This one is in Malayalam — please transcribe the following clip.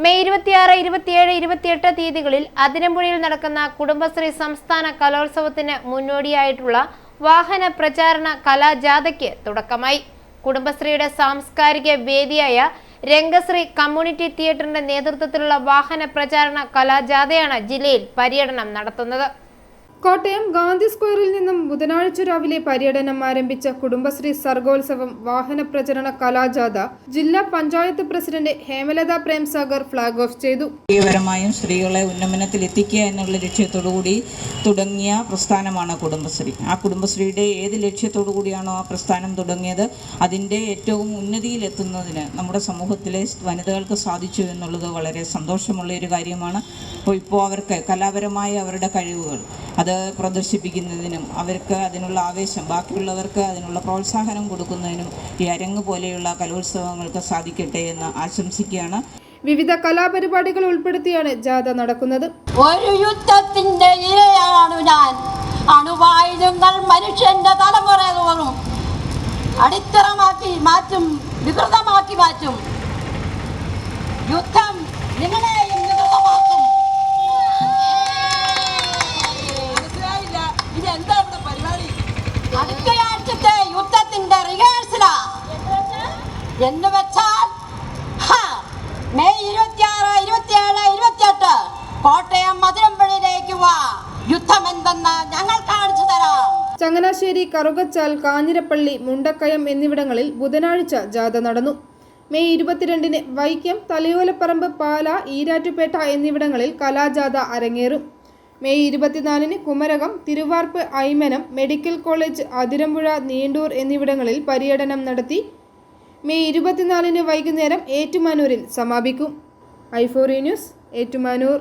മെയ് ഇരുപത്തിയാറ് ഇരുപത്തിയേഴ് ഇരുപത്തിയെട്ട് തീയതികളിൽ അതിരമ്പുഴയിൽ നടക്കുന്ന കുടുംബശ്രീ സംസ്ഥാന കലോത്സവത്തിന് മുന്നോടിയായിട്ടുള്ള വാഹന പ്രചാരണ കലാജാഥയ്ക്ക് തുടക്കമായി. കുടുംബശ്രീയുടെ സാംസ്കാരിക വേദിയായ രംഗശ്രീ കമ്മ്യൂണിറ്റി തിയേറ്ററിന്റെ നേതൃത്വത്തിലുള്ള വാഹന പ്രചാരണ കലാജാഥയാണ് ജില്ലയിൽ പര്യടനം നടത്തുന്നത്. കോട്ടയം ഗാന്ധി സ്ക്വയറിൽ നിന്നും ബുധനാഴ്ച രാവിലെ പര്യടനം ആരംഭിച്ച കുടുംബശ്രീ സർഗോത്സവം വാഹന പ്രചരണ കലാജാഥ ജില്ലാ panchayat president Hemalatha Premsagar flag off ചെയ്തു. രാഷ്ട്രീയപരമായും സ്ത്രീകളെ ഉന്നമനത്തിൽ എത്തിക്കുക എന്നുള്ള ലക്ഷ്യത്തോടു കൂടി തുടങ്ങിയ പ്രസ്ഥാനമാണ് കുടുംബശ്രീ. ആ കുടുംബശ്രീയുടെ ഏത് ലക്ഷ്യത്തോടു കൂടിയാണോ ആ പ്രസ്ഥാനം തുടങ്ങിയത് അതിന്റെ ഏറ്റവും ഉന്നതിയിലെത്തുന്നതിന് നമ്മുടെ സമൂഹത്തിലെ വനിതകൾക്ക് സാധിച്ചു എന്നുള്ളത് വളരെ സന്തോഷമുള്ള ഒരു കാര്യമാണ്. അപ്പോൾ ഇപ്പോൾ അവർക്ക് കലാപരമായ അവരുടെ കഴിവുകൾ അത് പ്രദർശിപ്പിക്കുന്നതിനും അവർക്ക് അതിനുള്ള ആവേശം ബാക്കിയുള്ളവർക്ക് അതിനുള്ള പ്രോത്സാഹനം കൊടുക്കുന്നതിനും ഈ അരങ്ങ് പോലെയുള്ള കലോത്സവങ്ങൾക്ക് സാധിക്കട്ടെ എന്ന് ആശംസിക്കുകയാണ്. വിവിധ കലാപരിപാടികൾ ഉൾപ്പെടുത്തിയാണ് ജാഥ നടക്കുന്നത്. ഒരു യുദ്ധത്തിന്റെ ഇരയാണ് ഞാൻ. അണുവായുധങ്ങൾ മനുഷ്യന്റെ തലമുറ തോറും അടിത്തറമാക്കി മാറ്റും വികൃതമാക്കി മാറ്റും യുദ്ധം നിങ്ങളെയും വികൃതമാക്കും അടുത്തയാഴ്ചത്തെ യുദ്ധത്തിന്റെ റിഹേഴ്സലാ എന്ന് വെച്ചാൽ മെയ് ഇരുപത്തിയാറ് ഇരുപത്തിയേഴ് ഇരുപത്തിയെട്ട് കോട്ടയം വാ. യുദ്ധം എന്തെന്ന് ഞങ്ങൾ കാണിച്ചു തരാം. ചങ്ങനാശ്ശേരി കറുകച്ചാൽ കാഞ്ഞിരപ്പള്ളി മുണ്ടക്കയം എന്നിവിടങ്ങളിൽ ബുധനാഴ്ച ജാഥ നടന്നു. മെയ് ഇരുപത്തിരണ്ടിന് വൈക്കം തലയോലപ്പറമ്പ് പാല ഈരാറ്റുപേട്ട എന്നിവിടങ്ങളിൽ കലാജാഥ അരങ്ങേറും. മെയ് ഇരുപത്തിനാലിന് കുമരകം തിരുവാർപ്പ് ഐമനം മെഡിക്കൽ കോളേജ് അതിരമ്പുഴ നീണ്ടൂർ എന്നിവിടങ്ങളിൽ പര്യടനം നടത്തി മെയ് ഇരുപത്തിനാലിന് വൈകുന്നേരം ഏറ്റുമാനൂരിൽ സമാപിക്കും. ഐഫോറി ന്യൂസ് ഏറ്റുമാനൂർ.